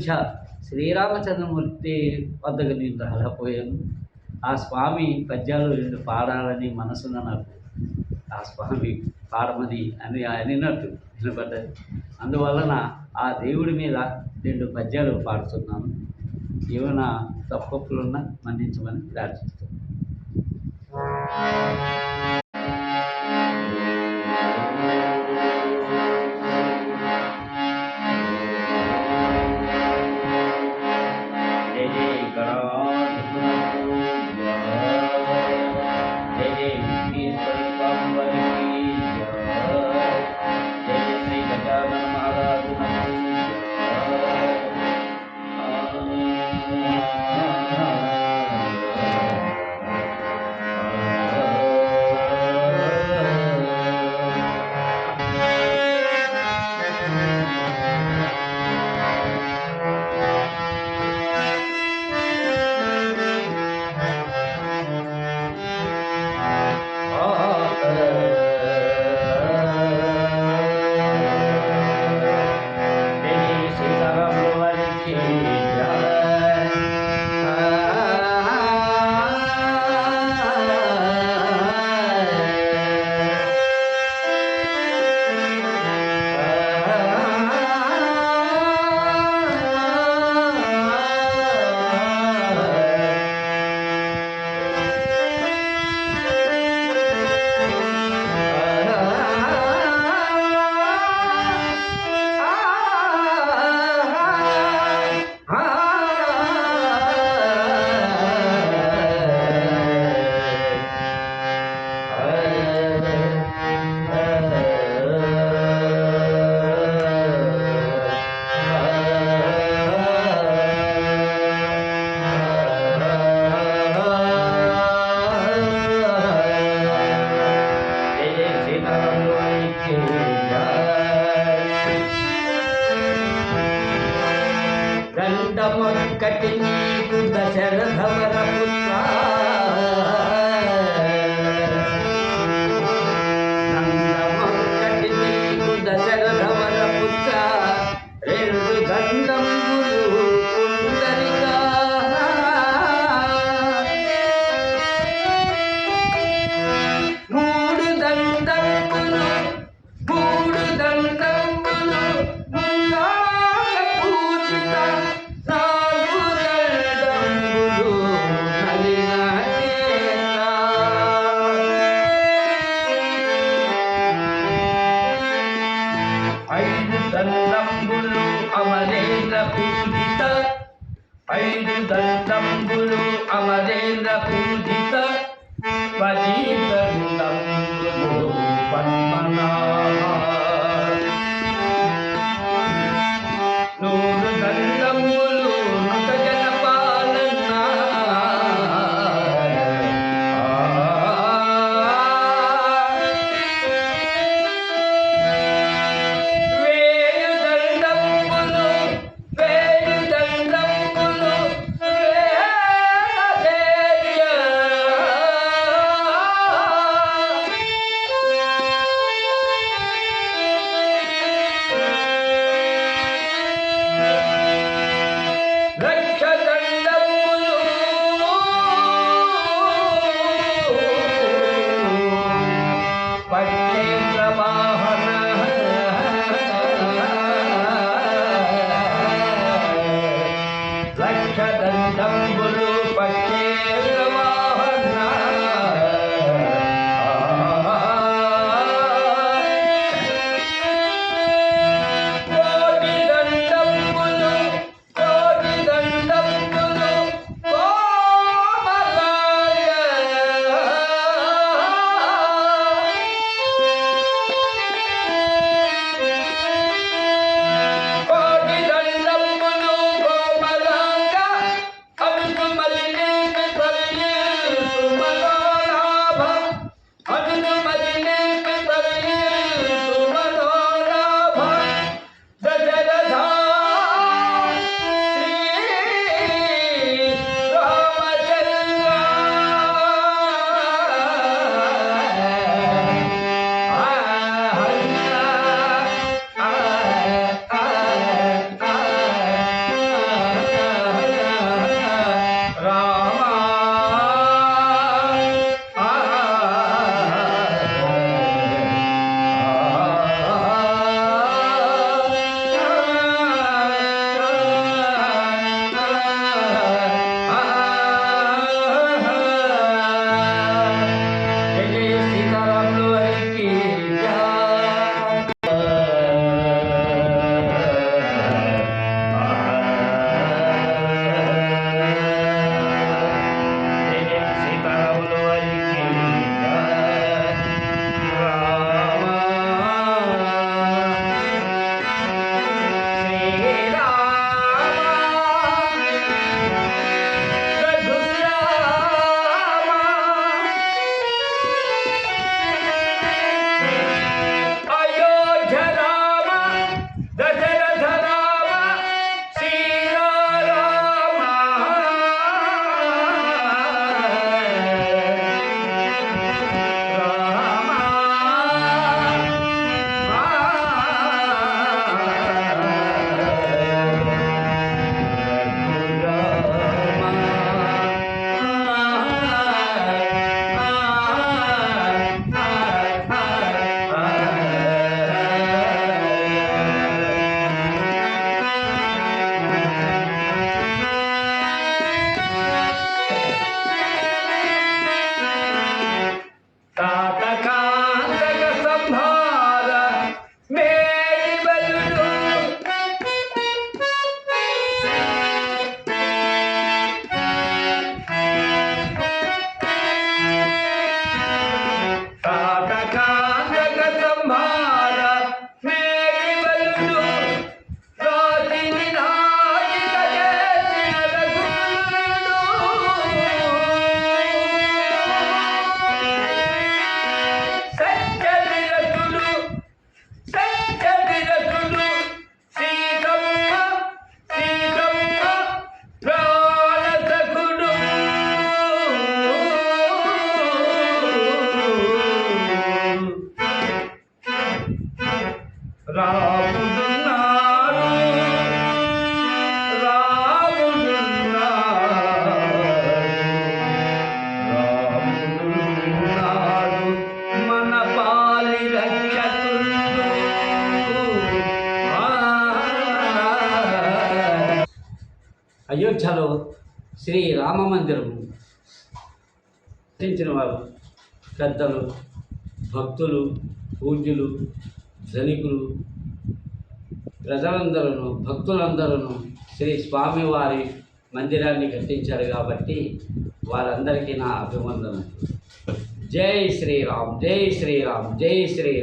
మధ్య శ్రీరామచంద్రమూర్తి వద్దకు నేను రాలేకపోయాను. ఆ స్వామి పద్యాలు రెండు పాడాలని మనసున నాకు ఆ స్వామి పాడమని అని అనినట్టు వినబడ్డది అందువలన ఆ దేవుడి మీద రెండు పద్యాలు పాడుతున్నాను. ఏమైనా తప్పప్పులున్నా మన్నించమని ప్రార్థిస్తున్నాను. हे ईश्वरी గంధమొక్కటి నీకు దశరథవరం ఐదు దండంబులు అమరేంద్ర పూజిత పది అయోధ్యలో శ్రీ రామ మందిరము కట్టించిన వారు పెద్దలు భక్తులు పూజ్యులు ధనికులు ప్రజలందరూ భక్తులందరూ శ్రీ స్వామివారి మందిరాన్ని కట్టించారు కాబట్టి వారందరికీ నా అభివందనలు జై శ్రీరామ్ జై శ్రీరామ్ జై శ్రీరామ్.